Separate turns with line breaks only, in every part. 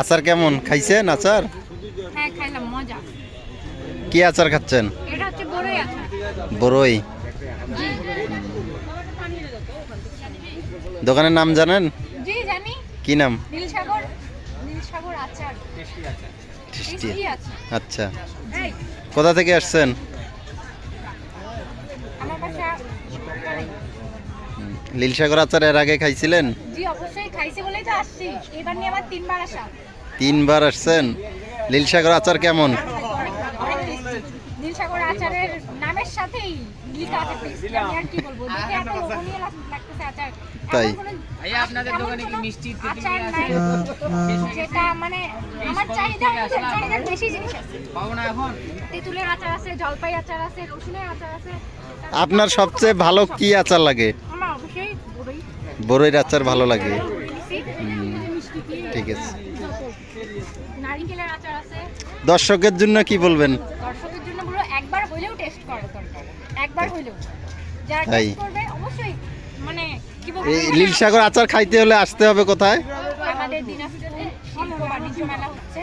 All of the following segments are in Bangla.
আচার কেমন? খাইছেন আচার?
হ্যাঁ
কি আচার খাচ্ছেন?
বড়ই
দোকানের নাম জানেন? কি নাম?
নীলসাগর নীলসাগর আচার।
টেস্টি আচ্ছা। কোথা থেকে আসছেন? লীলসাগর আচার এর আগে খাইছিলেন?
জি অবশ্যই খাইছি বলেই তো আসছি। এবার নিয়ে আবার তিনবার আসা।
তিনবার আসছেন। লীলসাগর আচার কেমন?
আচারের নামের সাথেই আছে। আমি আর কি বলব? দেখে এত লোভনীয় লাগতেছে আচার।
তাই?
ভাইয়া আপনাদের দোকানে কি মিষ্টি
আচার নাই। যেটা মানে আমার চাহিদা অনুযায়ী চাহিদার বেশি জিনিস আছে।
পাবো না এখন?
তেঁতুলের আচার আছে জলপাই আচার আছে রসুনের আচার আছে।
আপনার সবচেয়ে ভালো কি আচার লাগে?
আমার অবশ্যই বড়ই।
বড়ইয়ের আচার ভালো লাগে। ঠিক আছে।
নারিকেলের আচার আছে।
দর্শকের জন্য কি বলবেন?
বলো একবার হইলেও টেস্ট করা দরকার একবার হইলেও। যারা। টেস্ট করবে অবশ্যই মানে কি বলব
এই লীলসাগর আচার খাইতে হলে আসতে হবে কোথায়?
আমাদের দিনাজপুরে শিল্প বাণিজ্য মেলা হচ্ছে।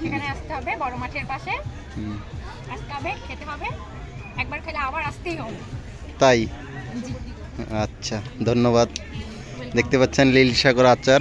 সেখানে আসতে হবে বড় মাঠের পাশে। আসতে হবে খেতে হবে। একবার খেলে আবার আসতেই হবে।
তাই? আচ্ছা ধন্যবাদ। দেখতে পাচ্ছেন লীল সাগর আচার।